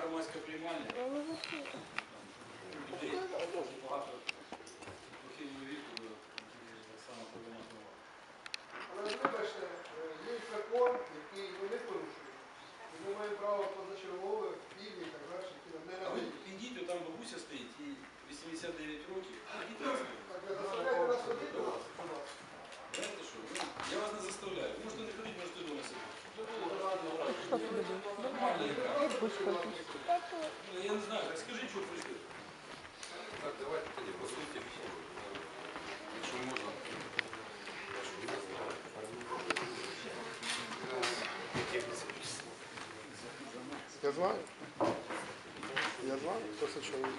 Громадська приймальня. Людей дуже багато похилого віку, які так само проблематного. Але вибачте, бачите, є закон, який ми не порушуємо. Ми маємо право позачергових пільги і так далі, А ви підійдіть, там бабуся стоїть, і 89 років. Підіть на це. Так, ви заставляєте нас ходити до вас? Будь ласка. Знаєте що? ну, Я вас не заставляю. Ви можете не ходити, можете вдома сидіти. Нормально яка. Я не знаю, скажіть, що прийшли. Так, давайте тоді по суті. Якщо можна. Я знаю. Я знаю, це чоловік.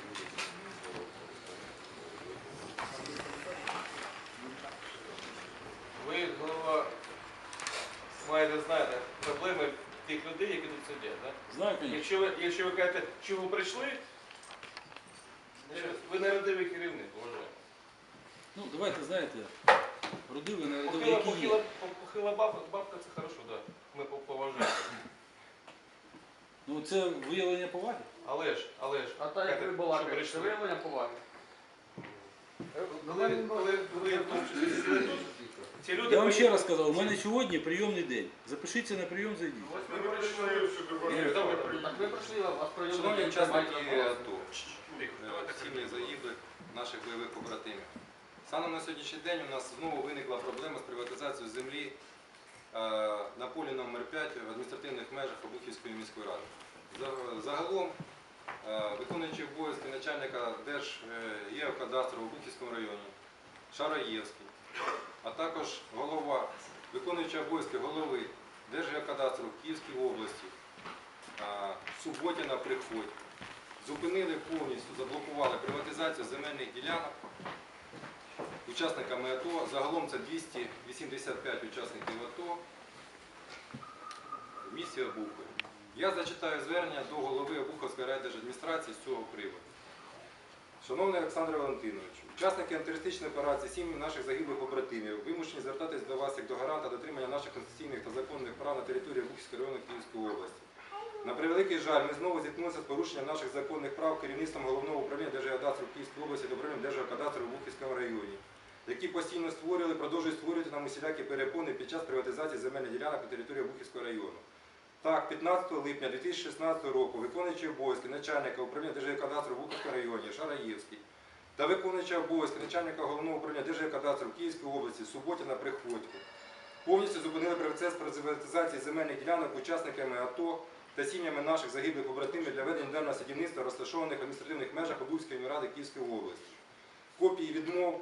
Ви, голова, маєте знати тих людей, які тут сидять. Да? Знаю, звісно. Якщо ви, якщо ви кажете, чого прийшли, значить, ви народивий керівник, вважаю. Ну, давайте, знаєте, родили на родили, Похила, які похила, є. похила бабка, бабка це хорошо, да. Ми по- поважаємо. Ну, це виявлення поваги. Але ж, але ж, А так як ви що балакаєте, прийшли? це виявлення поваги. Коли, коли, коли в тому числі сиділи тут, ці люди... Я вам ще раз сказав, у мене сьогодні прийомний день. Запишіться на прийом, зайдіть. Ось ми прийшли... Ігор, давай, давай. Так ви прийшли, а вас прийняли. Шановні учасники АТО, е, сім'ї загиблих наших бойових побратимів. Станом на сьогоднішній день у нас знову виникла проблема з приватизацією землі е, на полі номер 5 в адміністративних межах Обухівської міської ради. За- Загалом, е, виконуючий обов'язки начальника Держгеокадастру в Обухівському районі Шараєвський, а також голова, виконуючий обов'язки голови Держгеокадастру в Київській області Суботіна Приходь зупинили повністю, заблокували приватизацію земельних ділянок учасниками АТО. Загалом це 285 учасників АТО в місті Обухові. Я зачитаю звернення до голови Обуховської райдержадміністрації з цього приводу. Шановний Олександр Валентинович, учасники антитерористичної операції сім'ї наших загиблих побратимів вимушені звертатись до вас як до гаранта дотримання наших конституційних та законних прав на території Обухівського району Київської області. На превеликий жаль, ми знову зіткнулися з порушенням наших законних прав керівництвом головного управління Держгеокадастру в Київській області та управлінням Держгеокадастру в Бухівському районі, які постійно створювали, продовжують створювати нам усілякі перепони під час приватизації земельних ділянок на території Бухівського району. Так, 15 липня 2016 року виконуючий обов'язки начальника управління Держгеокадастру в Бухівському районі Шараєвський та виконуючий обов'язки начальника головного управління Держгеокадастру в Київській області Суботіна Приходько повністю зупинили процес приватизації земельних ділянок учасниками АТО та сім'ями наших загиблих побратимів для ведення денного садівництва, розташованих в адміністративних межах Обухівської ради Київської області. Копії відмов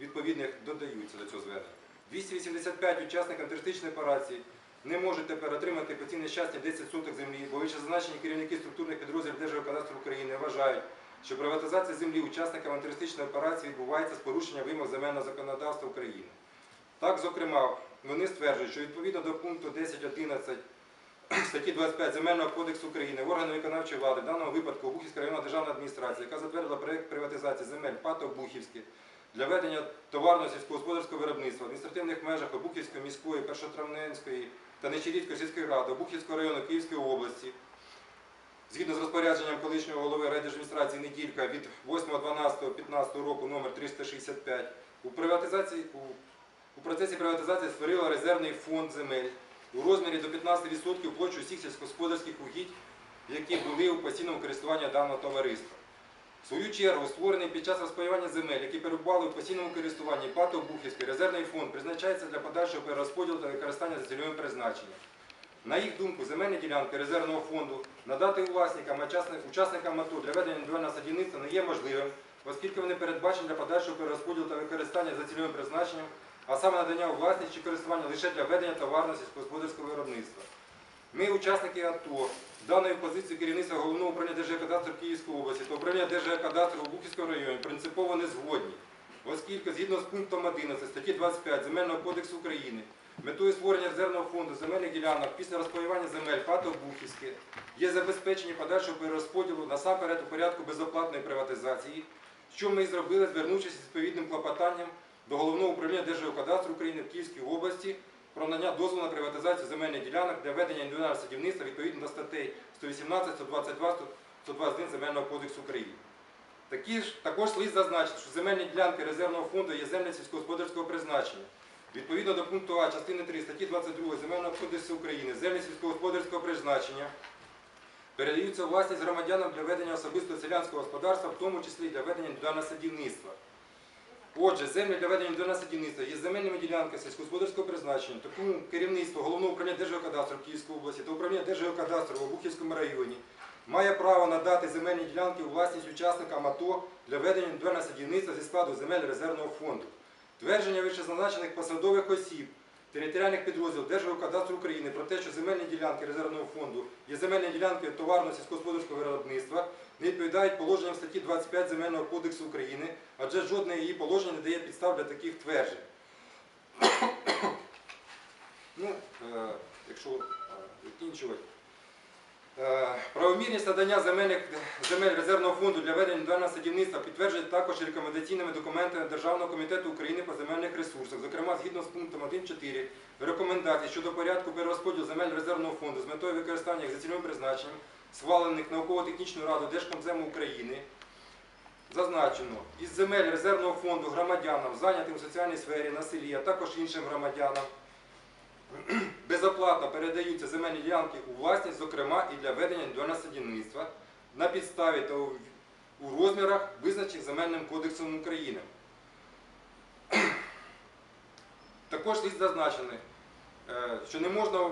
відповідних додаються до цього звернення. 285 учасників антитерористичної операції не можуть тепер отримати по цінне щастя 10 соток землі, бо вищезазначені керівники структурних підрозділів Держгеокадастру України вважають, що приватизація землі учасникам антитерористичної операції відбувається з порушенням вимог земельного законодавства України. Так, зокрема, вони стверджують, що відповідно до пункту 10.11 статті 25 Земельного кодексу України органи виконавчої влади, в даному випадку Обухівська районна державна адміністрація, яка затвердила проєкт приватизації земель ПАТ Обухівське для ведення товарного сільськогосподарського виробництва в адміністративних межах Обухівської міської, Першотравненської та Нечирівської сільської ради Обухівського району Київської області, згідно з розпорядженням колишнього голови райдержадміністрації Неділька від 8.12.15 року номер 365 у у, процесі приватизації створила резервний фонд земель у розмірі до 15% площі усіх сільськогосподарських угідь, які були у постійному користуванні даного товариства. В свою чергу, створений під час розпаювання земель, які перебували у постійному користуванні ПАТО Бухівський резервний фонд призначається для подальшого перерозподілу та використання за цільовим призначенням. На їх думку, земельні ділянки резервного фонду надати власникам, учасникам АТО для ведення індивідуального садівництва не є можливим, оскільки вони передбачені для подальшого перерозподілу та використання за цільовим призначенням, а саме надання у власність чи користування лише для ведення товарного сільськогосподарського виробництва. Ми, учасники АТО, даною позицією керівництва головного управління Держгеокадастру Київської області та управління Держгеокадастру у Бухівському районі принципово не згодні, оскільки згідно з пунктом 11 статті 25 Земельного кодексу України метою створення резервного фонду земельних ділянок після розпаювання земель ПАТО Бухівське є забезпечення подальшого перерозподілу насамперед у порядку безоплатної приватизації, що ми і зробили, звернувшись з відповідним клопотанням до головного управління Держгеокадастру України в Київській області про надання дозволу на приватизацію земельних ділянок для ведення індивідуального садівництва відповідно до статей 118, 122, 121 Земельного кодексу України. Такі ж, також слід зазначити, що земельні ділянки резервного фонду є землі сільськогосподарського призначення. Відповідно до пункту А частини 3 статті 22 Земельного кодексу України землі сільськогосподарського призначення передаються власність громадянам для ведення особистого селянського господарства, в тому числі для ведення індивідуального садівництва. Отже, землі для ведення індивідуального садівництва є земельними ділянками сільськогосподарського призначення, такому керівництво Головного управління Держгеокадастру в Київській області та управління Держгеокадастру в Обухівському районі має право надати земельні ділянки у власність учасникам АТО для ведення індивідуального садівництва зі складу земель резервного фонду. Твердження вищезазначених посадових осіб територіальних підрозділів Держгеокадастру України про те, що земельні ділянки резервного фонду є земельні ділянки товарно сільськогосподарського виробництва, не відповідають положенням статті 25 Земельного кодексу України, адже жодне її положення не дає підстав для таких тверджень. ну, е, якщо е, закінчувати. Е, Правомірність надання земель резервного фонду для ведення індивідуального садівництва підтверджують також рекомендаційними документами Державного комітету України по земельних ресурсах, зокрема згідно з пунктом 1.4 рекомендацій щодо порядку перерозподілу земель резервного фонду з метою використання їх за цільовим призначенням, схвалених науково-технічною радою Держкомзему України. Зазначено, із земель резервного фонду громадянам, зайнятим в соціальній сфері, на селі, а також іншим громадянам, безоплатно передаються земельні ділянки у власність, зокрема і для ведення індивідуального садівництва на підставі та у, розмірах, визначених Земельним кодексом України. Також слід зазначити, е, що не можна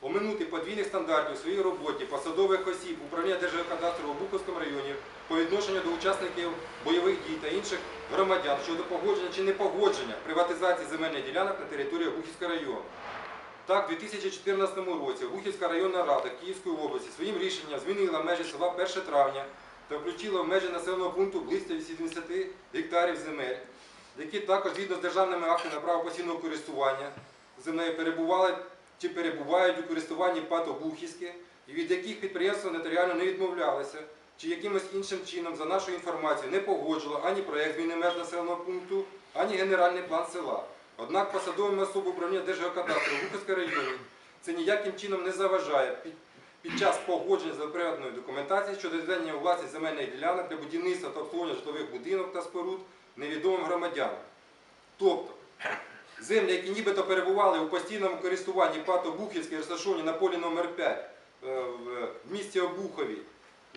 оминути подвійних стандартів у своїй роботі посадових осіб управління Держгеокадастру у Буковському районі по відношенню до учасників бойових дій та інших громадян щодо погодження чи непогодження приватизації земельних ділянок на території Обухівського району. Так, у 2014 році Обухівська районна рада Київської області своїм рішенням змінила межі села 1 травня та включила в межі населеного пункту близько 80 гектарів земель, які також згідно з державними актами на право постійного користування землею перебували чи перебувають у користуванні ПАТ Обухівське, і від яких підприємства нотаріально не відмовлялися, чи якимось іншим чином за нашою інформацією не погоджило ані проєкт зміни меж населеного пункту, ані генеральний план села. Однак посадовими особами управління Держгеокадастру в Бухівському районі це ніяким чином не заважає під, час погодження запровадної документації щодо відведення у власність земельних ділянок для будівництва та обслуговування житлових будинок та споруд невідомим громадянам. Тобто, землі, які нібито перебували у постійному користуванні ПАТ Обухівське, розташовані на полі номер 5 е, в місті Обухові,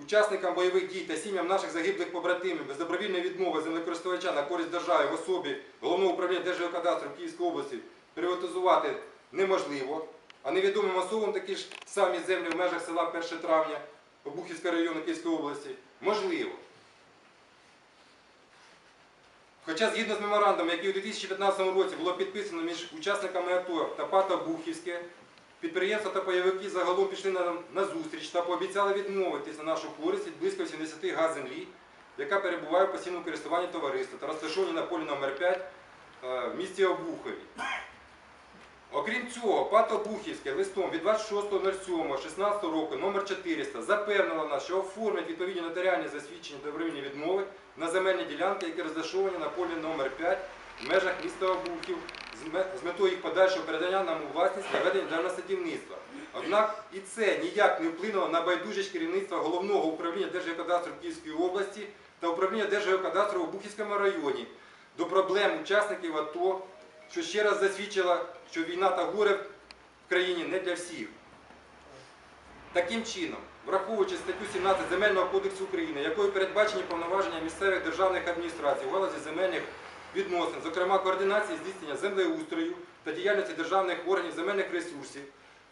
учасникам бойових дій та сім'ям наших загиблих побратимів без добровільної відмови землекористувача на користь держави в особі Головного управління Держгеокадастру в Київській області приватизувати неможливо, а невідомим особам такі ж самі землі в межах села 1 травня Обухівського району Київської області можливо. Хоча згідно з меморандумом, який у 2015 році було підписано між учасниками АТО та ПАТа Бухівське, підприємства та пайовики загалом пішли на, на зустріч та пообіцяли відмовитись на нашу користь від близько 70 га землі, яка перебуває в постійному користуванні товариства та розташовані на полі номер 5 е, в місті Обухові. Окрім цього, ПАТ Обухівське листом від 26.07.16 року номер 400 запевнило нас, що оформить відповідні нотаріальні засвідчення добровільні відмови на земельні ділянки, які розташовані на полі номер 5 в межах міста Обухів з метою їх подальшого передання нам у власність для ведення державного садівництва. Однак і це ніяк не вплинуло на байдужість керівництва головного управління Держгеокадастру Київської області та управління Держгеокадастру у Бухівському районі до проблем учасників АТО, що ще раз засвідчила, що війна та горе в країні не для всіх. Таким чином, враховуючи статтю 17 Земельного кодексу України, якою передбачені повноваження місцевих державних адміністрацій у галузі земельних відносин, зокрема координації здійснення землеустрою та діяльності державних органів земельних ресурсів,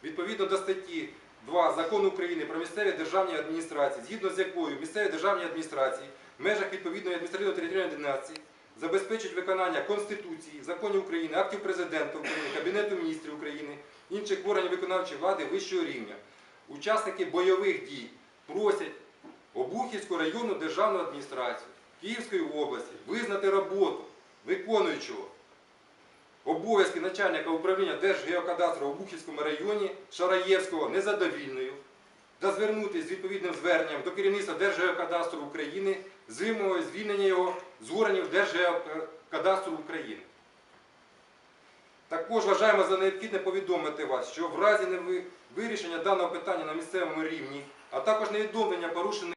відповідно до статті 2 Закону України про місцеві державні адміністрації, згідно з якою місцеві державні адміністрації в межах відповідної адміністративно-територіальної одиниці забезпечують виконання Конституції, законів України, актів Президента України, Кабінету міністрів України, інших органів виконавчої влади вищого рівня. Учасники бойових дій просять Обухівську районну державну адміністрацію Київської області визнати роботу виконуючого обов'язки начальника управління Держгеокадастру в Обухівському районі Шараєвського незадовільною та звернутися з відповідним зверненням до керівництва Держгеокадастру України з вимогою звільнення його з органів Держгеокадастру України. Також вважаємо за необхідне повідомити вас, що в разі вирішення даного питання на місцевому рівні, а також невідомлення порушених